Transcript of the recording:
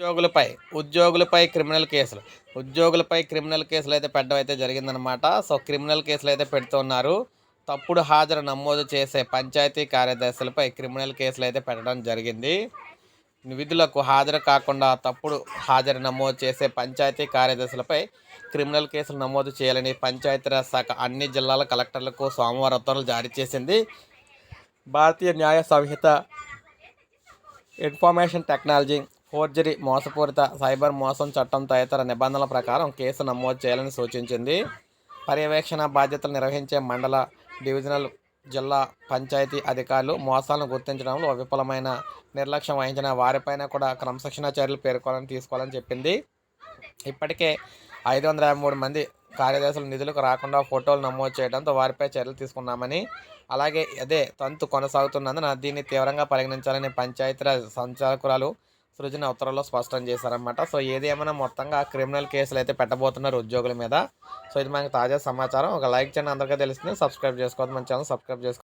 ఉద్యోగులపై ఉద్యోగులపై criminal కేసులు. ఉద్యోగులపై criminal కేసులు అయితే పెట్టడం అయితే జరిగిందనమాట సో క్రిమినల్ కేసులు అయితే పెడుతున్నారు. తప్పుడు హాజరు నమోదు చేసే పంచాయతీ కార్యదర్శులపై క్రిమినల్ కేసులు అయితే పెట్టడం జరిగింది. విధులకు హాజరు కాకుండా తప్పుడు హాజరు నమోదు చేసే పంచాయతీ కార్యదర్శులపై క్రిమినల్ కేసులు నమోదు చేయాలని పంచాయతీరాజ్ శాఖ అన్ని జిల్లాల కలెక్టర్లకు సోమవారం ఉత్తర్వులు జారీ చేసింది. భారతీయ న్యాయ సంహిత ఇన్ఫర్మేషన్ టెక్నాలజీ ఫోర్జరీ మోసపూరిత సైబర్ మోసం చట్టం తదితర నిబంధనల ప్రకారం కేసు నమోదు చేయాలని సూచించింది. పర్యవేక్షణ బాధ్యతలు నిర్వహించే మండల డివిజనల్ జిల్లా పంచాయతీ అధికారులు మోసాలను గుర్తించడంలో విఫలమైన నిర్లక్ష్యం వహించిన వారిపైన కూడా క్రమశిక్షణ చర్యలు పేర్కొనాలని తీసుకోవాలని చెప్పింది. ఇప్పటికే ఐదు వందల యాభై మూడు మంది కార్యదర్శులు నిధులకు రాకుండా ఫోటోలు నమోదు చేయడంతో వారిపై చర్యలు తీసుకున్నామని అలాగే అదే తంతు కొనసాగుతున్నందున దీన్ని తీవ్రంగా పరిగణించాలని పంచాయతీరాజ్ సంచాలకురాలు సృజన ఉత్తర్వుల్లో స్పష్టం చేశారన్నమాట. సో ఏది ఏమైనా మొత్తంగా క్రిమినల్ కేసులు అయితే పెట్టబోతున్నారు ఉద్యోగుల మీద. సో ఇది మనకి తాజా సమాచారం. ఒక లైక్ చేయండి. అందరికీ తెలిసింది సబ్స్క్రైబ్ చేసుకోవద్దు. మన ఛానల్ సబ్స్క్రైబ్ చేసుకోండి